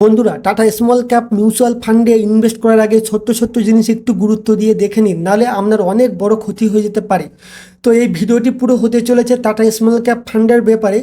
বন্ধুরা Tata small cap mutual ফান্ডে invest করার আগে ছোট্ট ছোট্ট জিনিস একটু গুরুত্ব দিয়ে দেখে নিন, নাহলে আপনার অনেক বড় ক্ষতি হয়ে যেতে পারে। তো এই ভিডিওটি পুরো হতে চলেছে টাটা স্মল ক্যাপ ফান্ডের ব্যাপারে।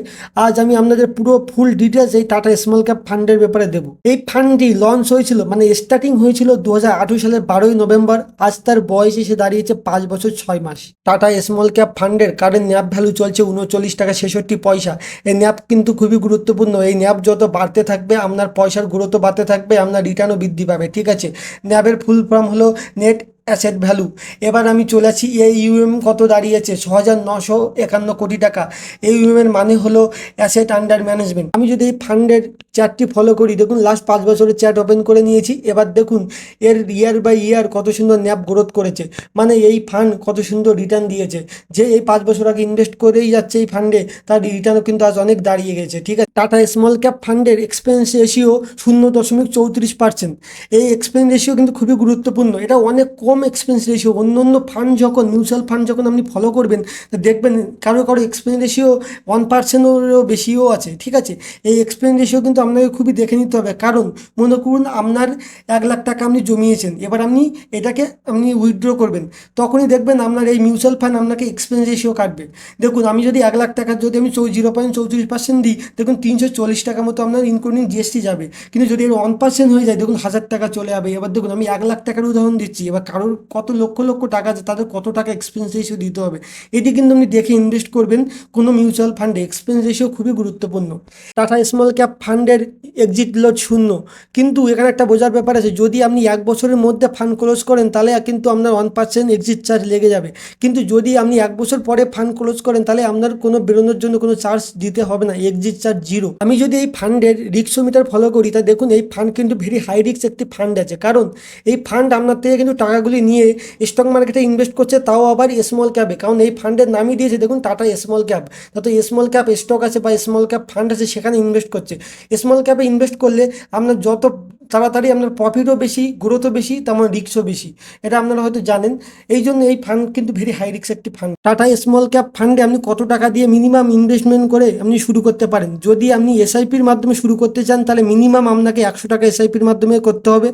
আজ আমি আপনাদের পুরো ফুল ডিটেলস এই টাটা স্মল ক্যাপ ফান্ডের ব্যাপারে দেবো। এই ফান্ডটি লঞ্চ হয়েছিল মানে স্টার্টিং হয়েছিল দু হাজার আঠেরো সালের বারোই নভেম্বর। আজ তার বয়স এসে দাঁড়িয়েছে পাঁচ বছর ছয় মাস। টাটা স্মল ক্যাপ ফান্ডের কারেন্ট ন্যাপ ভ্যালু চলছে উনচল্লিশ টাকা ছেষট্টি পয়সা। এই ন্যাপ কিন্তু খুবই গুরুত্বপূর্ণ। এই ন্যাপ যত বাড়তে থাকবে, আপনার পয়সার গুরুত্ব বাড়তে থাকবে, আপনার রিটার্নও বৃদ্ধি পাবে, ঠিক আছে? ন্যাবের ফুল ফর্ম হলো নেট অ্যাসেট ভ্যালু এবার আমি চলে আসি এই ইউএম কত দাঁড়িয়েছে? ছ হাজার নশো একান্ন কোটি টাকা। এই ইউএমের মানে হলো অ্যাসেট আন্ডার ম্যানেজমেন্ট আমি যদি এই ফান্ডের চার্টটি ফলো করি, দেখুন লাস্ট পাঁচ বছরের চার্ট ওপেন করে নিয়েছি। এবার দেখুন, এর ইয়ার বাই ইয়ার কত সুন্দর ন্যাপ গ্রোথ করেছে। মানে এই ফান্ড কত সুন্দর রিটার্ন দিয়েছে। যে এই পাঁচ বছর আগে ইনভেস্ট করেই যাচ্ছে এই ফান্ডে তার রিটার্নও কিন্তু আজ অনেক দাঁড়িয়ে গেছে, ঠিক আছে? টাটা স্মল ক্যাপ ফান্ডের এক্সপেন্স রেশিও শূন্য দশমিক চৌত্রিশ পার্সেন্ট এই এক্সপেন্স রেশিও কিন্তু খুবই গুরুত্বপূর্ণ। এটা অনেক কম এক্সপেন্স রেশিও অন্য অন্য ফান্ড যখন মিউচুয়াল ফান্ড যখন আপনি ফলো করবেন দেখবেন কারও কারও এক্সপেন্স রেশিও ওয়ান পার্সেন্টেরও বেশিও আছে, ঠিক আছে? এই এক্সপেন্স রেশিও কিন্তু আপনাকে খুবই দেখে নিতে হবে। কারণ, মনে করুন আপনার এক লাখ টাকা আপনি জমিয়েছেন, এবার আপনি এটাকে আপনি উইথড্র করবেন। তখনই দেখবেন আপনার এই মিউচুয়াল ফান্ড আপনাকে এক্সপেন্স রেশিও কাটবে। দেখুন, আমি যদি এক লাখ টাকার যদি আমি জিরো পয়েন্ট চৌত্রিশ পার্সেন্ট দিই, দেখুন তিনশো চল্লিশ টাকা মতো আপনার ইনক্লুডিং জিএসটি যাবে। কিন্তু যদি এর ওয়ান পার্সেন্ট হয়ে যায়, দেখুন হাজার টাকা চলে যাবে। এবার দেখুন, আমি এক লাখ টাকার উদাহরণ দিচ্ছি, এবার কারোর কত লক্ষ লক্ষ টাকা আছে, তাদের কত টাকা এক্সপেন্স রেশিও দিতে হবে, এটি কিন্তু আপনি দেখে ইনভেস্ট করবেন। কোনো মিউচুয়াল ফান্ডে এক্সপেন্স রেশিও খুবই গুরুত্বপূর্ণ। টাটা স্মল ক্যাপ ফান্ডের এক্সিট লট শূন্য। কিন্তু এখানে একটা বোঝার ব্যাপার আছে, যদি আপনি এক বছরের মধ্যে ফান্ড ক্লোজ করেন, তাহলে কিন্তু আপনার ওয়ান পার্সেন্ট এক্সিট চার্জ লেগে যাবে। কিন্তু যদি আপনি এক বছর পরে ফান্ড ক্লোজ করেন, তাহলে আপনার কোনো বেরোনোর জন্য কোনো চার্জ দিতে হবে না এক্সিট চার্জ জিরো আমি যদি এই ফান্ডের রিক্সোমিটার ফলো করি তা দেখুন এই ফান্ড কিন্তু ভেরি হাই রিক্স একটি ফান্ড আছে। কারণ এই ফান্ড আপনার থেকে কিন্তু টাকাগুলি নিয়ে স্টক মার্কেটে ইনভেস্ট করছে, তাও আবার স্মল ক্যাপে কারণ এই ফান্ডের নামই দিয়েছে, দেখুন টাটা স্মল ক্যাপ যত স্মল ক্যাপ স্টক আছে বা স্মল ক্যাপ ফান্ড আছে, সেখানে ইনভেস্ট করছে। স্মল ক্যাপে ইনভেস্ট করলে আপনার যত তাড়াতাড়ি আপনার প্রফিটও বেশি গ্রোথও বেশি তেমন রিক্সও বেশি। এটা আপনারা হয়তো জানেন। এই জন্য এই ফান্ড কিন্তু ভেরি হাই রিক্স একটি ফান্ড টাটা স্মল ক্যাপ ফান্ডে আপনি কত টাকা দিয়ে মিনিমাম ইনভেস্টমেন্ট করে আপনি শুরু করতে পারেন? যদি আপনি এসআইপির মাধ্যমে শুরু করতে চান, তাহলে মিনিমাম আপনাকে একশো টাকা এসআইপির মাধ্যমে করতে হবে।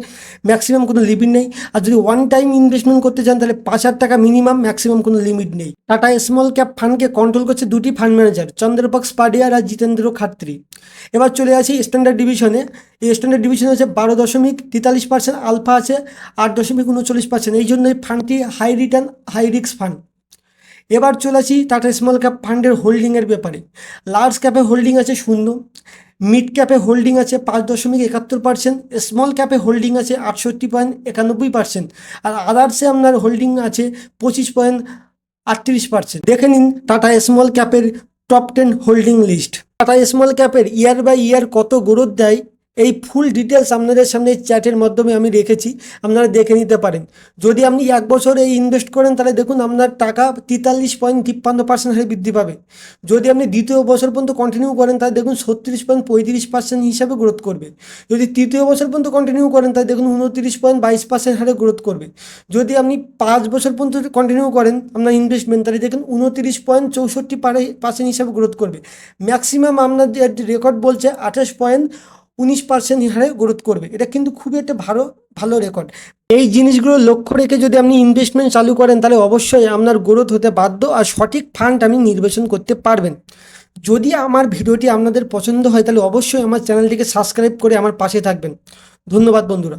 ম্যাক্সিমাম কোনো লিমিট নেই। আর যদি ওয়ান টাইম ইনভেস্টমেন্ট করতে চান, তাহলে পাঁচ হাজার টাকা মিনিমাম ম্যাক্সিমাম কোনো লিমিট নেই। টাটা স্মল ক্যাপ ফান্ডকে কন্ট্রোল করছে দুটি ফান্ড ম্যানেজার চন্দ্রপক্ষ পাডিয়ার আর জিতেন্দ্র খাত্রী এবার চলে আসি স্ট্যান্ডার্ড ডিভিশনে এই স্ট্যান্ডার্ড ডিভিশনে হচ্ছে বারো দশমিক তেতাল্লিশ পার্সেন্ট আলফা আছে, আট দশমিক উনচল্লিশ পার্সেন্ট এই জন্য এই ফান্ডটি high return high risk fund এবার চলে আসি টাটা স্মল ক্যাপ ফান্ডের হোল্ডিংয়ের ব্যাপারে। লার্জ ক্যাপে হোল্ডিং আছে শূন্য মিড ক্যাপে হোল্ডিং আছে পাঁচ দশমিক একাত্তর পার্সেন্ট স্মল ক্যাপে হোল্ডিং আছে আটষট্টি পয়েন্ট একানব্বই পার্সেন্ট আর আদার্সে আপনার হোল্ডিং আছে পঁচিশ পয়েন্ট আটত্রিশ পার্সেন্ট দেখে নিন Tata small ক্যাপের top ten holding list Tata small ক্যাপের year by year কত গ্রোথ দেয়? এই ফুল ডিটেলস আপনাদের সামনে চ্যাটের মাধ্যমে আমি রেখেছি, আপনারা দেখে নিতে পারেন। যদি আপনি এক বছর এই ইনভেস্ট করেন, তাহলে দেখুন আপনার টাকা তেতাল্লিশ পয়েন্ট তিপ্পান্ন পার্সেন্ট হারে বৃদ্ধি পাবে। যদি আপনি দ্বিতীয় বছর পর্যন্ত কন্টিনিউ করেন, তাহলে দেখুন ছত্রিশ পয়েন্ট পঁয়ত্রিশ পার্সেন্ট হিসাবে গ্রোথ করবে। যদি তৃতীয় বছর পর্যন্ত কন্টিনিউ করেন, তাহলে দেখুন উনত্রিশ পয়েন্ট বাইশ পার্সেন্ট হারে গ্রোথ করবে। যদি আপনি পাঁচ বছর পর্যন্ত কন্টিনিউ করেন, আপনার ইনভেস্টমেন্ট তাহলে দেখুন উনত্রিশ পয়েন্ট চৌষট্টি পার্সেন্ট হিসাবে গ্রোথ করবে। ম্যাক্সিমাম আপনার রেকর্ড বলছে, আঠাশ পয়েন্ট উনিশ পার্সেন্ট হারে গ্রোথ করবে। এটা কিন্তু খুবই একটা ভালো ভালো রেকর্ড এই জিনিসগুলো লক্ষ্য রেখে যদি আপনি ইনভেস্টমেন্ট চালু করেন, তাহলে অবশ্যই আপনার গ্রোথ হতে বাধ্য আর সঠিক ফান্ড আপনি নির্বাচন করতে পারবেন। যদি আমার ভিডিওটি আপনাদের পছন্দ হয়, তাহলে অবশ্যই আমার চ্যানেলটিকে সাবস্ক্রাইব করে আমার পাশে থাকবেন। ধন্যবাদ বন্ধুরা।